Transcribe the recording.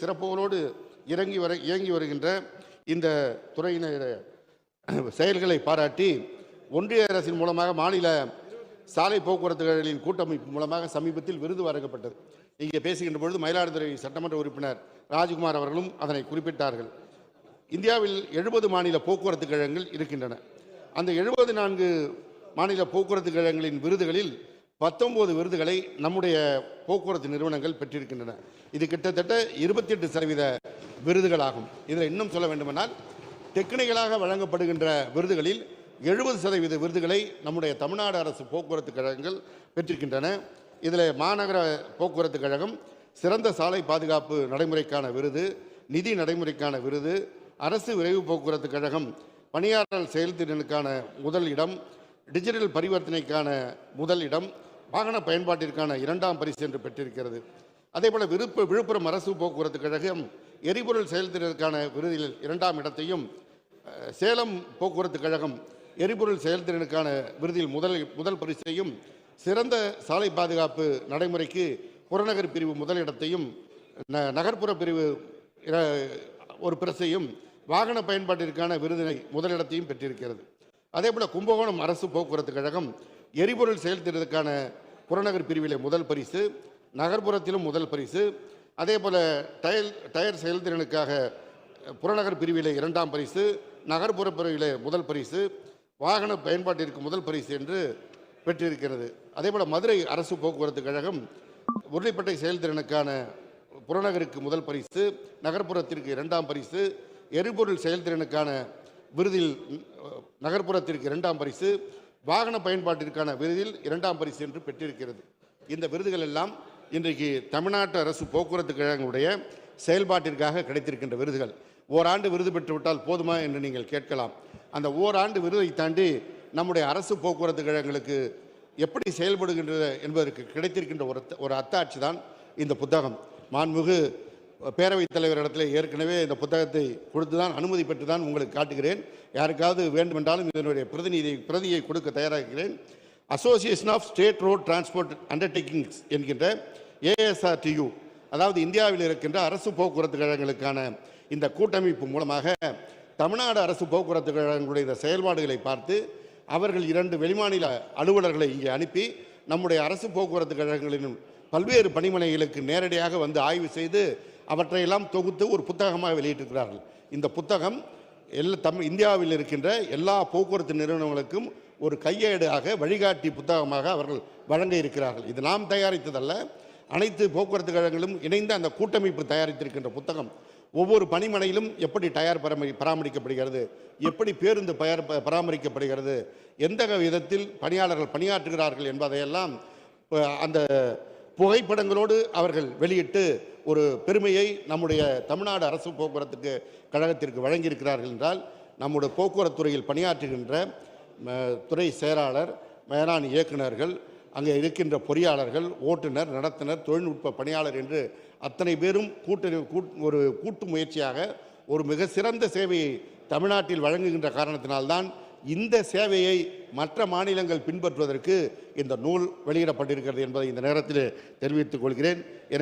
சிறப்புகளோடு இறங்கி வர இயங்கி வருகின்ற இந்த துறையினர் செயல்களை பாராட்டி ஒன்றிய அரசின் மூலமாக மாநில சாலை போக்குவரத்துகளின் கூட்டமைப்பு மூலமாக சமீபத்தில் விருது வழங்கப்பட்டது. இங்கே பேசுகின்ற பொழுது மயிலாடுதுறை சட்டமன்ற உறுப்பினர் ராஜ்குமார் அவர்களும் அதனை குறிப்பிட்டார்கள். இந்தியாவில் எழுபது மாநில போக்குவரத்து கழகங்கள் இருக்கின்றன. அந்த எழுபது நான்கு மாநில போக்குவரத்து கழகங்களின் விருதுகளில் பத்தொம்போது விருதுகளை நம்முடைய போக்குவரத்து நிறுவனங்கள் பெற்றிருக்கின்றன. இது கிட்டத்தட்ட இருபத்தி எட்டு சதவீத விருதுகளாகும். இதில் இன்னும் சொல்ல வேண்டுமென்றால் டெக்னிக்கலாக வழங்கப்படுகின்ற விருதுகளில் எழுபது சதவீத விருதுகளை நம்முடைய தமிழ்நாடு அரசு போக்குவரத்து கழகங்கள் பெற்றிருக்கின்றன. இதில் மாநகர போக்குவரத்து கழகம் சிறந்த சாலை பாதுகாப்பு நடைமுறைக்கான விருது நிதி நடைமுறைக்கான விருது அரசு விரைவு போக்குவரத்து கழகம் பணியாளர் செயல்திறனுக்கான முதல் இடம் டிஜிட்டல் பரிவர்த்தனைக்கான முதல் இடம் வாகன பயன்பாட்டிற்கான இரண்டாம் பரிசு என்று பெற்றிருக்கிறது. அதேபோல் விருப்ப விழுப்புரம் அரசு போக்குவரத்து கழகம் எரிபொருள் செயல்திறனுக்கான விருதில் இரண்டாம் இடத்தையும் சேலம் போக்குவரத்து கழகம் எரிபொருள் செயல்திறனுக்கான விருதில் முதல் முதல் பரிசையும் சிறந்த சாலை பாதுகாப்பு நடைமுறைக்கு புறநகர் பிரிவு முதலிடத்தையும் ந- நகர்ப்புற பிரிவு ஒரு பிரசையும் வாகன பயன்பாட்டிற்கான விருதினை முதலிடத்தையும் பெற்றிருக்கிறது. அதே போல் கும்பகோணம் அரசு போக்குவரத்து கழகம் எரிபொருள் செயல்திறனுக்கான புறநகர் பிரிவில் முதல் பரிசு நகர்ப்புறத்திலும் முதல் பரிசு. அதே போல் டயர் டயர் செயல்திறனுக்காக புறநகர் பிரிவில் இரண்டாம் பரிசு நகர்ப்புற பிரிவிலே முதல் பரிசு வாகன பயன்பாட்டிற்கு முதல் பரிசு என்று பெற்றிருக்கிறது. அதே போல் மதுரை அரசு போக்குவரத்து கழகம் உருளைப்பட்டை செயல்திறனுக்கான புறநகருக்கு முதல் பரிசு நகர்ப்புறத்திற்கு இரண்டாம் பரிசு எரிபொருள் செயல்திறனுக்கான விருதில் நகர்ப்புறத்திற்கு இரண்டாம் பரிசு வாகன பயன்பாட்டிற்கான விருதில் இரண்டாம் பரிசு என்று பெற்றிருக்கிறது. இந்த விருதுகள் எல்லாம் இன்றைக்கு தமிழ்நாட்டு அரசு போக்குவரத்து கழகங்களுடைய செயல்பாட்டிற்காக கிடைத்திருக்கின்ற விருதுகள். ஓராண்டு விருது பெற்றுவிட்டால் போதுமா என்று நீங்கள் கேட்கலாம். அந்த ஓராண்டு விருதை தாண்டி நம்முடைய அரசு போக்குவரத்து கழகங்களுக்கு எப்படி செயல்படுகின்றது என்பதற்கு கிடைத்திருக்கின்ற ஒரு ஒரு அத்தாட்சி தான் இந்த புத்தகம். மாண்புமிகு பேரவைத் தலைவரிடத்தில் ஏற்கனவே இந்த புத்தகத்தை கொடுத்து தான் அனுமதி பெற்று தான் உங்களுக்கு காட்டுகிறேன். யாருக்காவது வேண்டுமென்றாலும் இதனுடைய பிரதிநிதி பிரதியை கொடுக்க தயாராகிறேன். Association of state road transport undertakings என்கின்ற ஏஎஸ்ஆர்டியு அதாவது இந்தியாவில் இருக்கின்ற அரசு போக்குவரத்து கழகங்களுக்கான இந்த கூட்டமைப்பு மூலமாக தமிழ்நாடு அரசு போக்குவரத்து கழகங்களுடைய செயல்பாடுகளை பார்த்து அவர்கள் இரண்டு வெளிமாநில அலுவலர்களை இங்கே அனுப்பி நம்முடைய அரசு போக்குவரத்து கழகங்களின் பல்வேறு பணிமனைகளுக்கு நேரடியாக வந்து ஆய்வு செய்து அவற்றையெல்லாம் தொகுத்து ஒரு புத்தகமாக வெளியிட்டிருக்கிறார்கள். இந்த புத்தகம் எல்லா தமிழ் இந்தியாவில் இருக்கின்ற எல்லா போக்குவரத்து நிறுவனங்களுக்கும் ஒரு கையேடாக வழிகாட்டி புத்தகமாக அவர்கள் வழங்க இருக்கிறார்கள். இது நாம் தயாரித்ததல்ல. அனைத்து போக்குவரத்து கழகங்களும் இணைந்து அந்த கூட்டமைப்பு தயாரித்திருக்கின்ற புத்தகம். ஒவ்வொரு பணிமனையிலும் எப்படி டயர் பராமரி பராமரிக்கப்படுகிறது? எப்படி பேருந்து பயர் ப- பராமரிக்கப்படுகிறது? எந்த விதத்தில் பணியாளர்கள் பணியாற்றுகிறார்கள் என்பதையெல்லாம் அந்த புகைப்படங்களோடு அவர்கள் வெளியிட்டு ஒரு பெருமையை நம்முடைய தமிழ்நாடு அரசு போக்குவரத்துக்கு கழகத்திற்கு வழங்கியிருக்கிறார்கள் என்றால் நம்முடைய போக்குவரத்து துறையில் பணியாற்றுகின்ற ம, துறை செயலாளர் மேலாண் இயக்குனர்கள் அங்கே இருக்கின்ற பொறியாளர்கள் ஓட்டுநர் நடத்துனர் தொழில்நுட்ப பணியாளர் என்று அத்தனை பேரும் கூட்டு ஒரு கூட்டு முயற்சியாக ஒரு மிக சிறந்த சேவையை தமிழ்நாட்டில் வழங்குகின்ற காரணத்தினால்தான் இந்த சேவையை மற்ற மாநிலங்கள் பின்பற்றுவதற்கு இந்த நூல் வெளியிடப்பட்டிருக்கிறது என்பதை இந்த நேரத்தில் தெரிவித்துக் கொள்கிறேன். என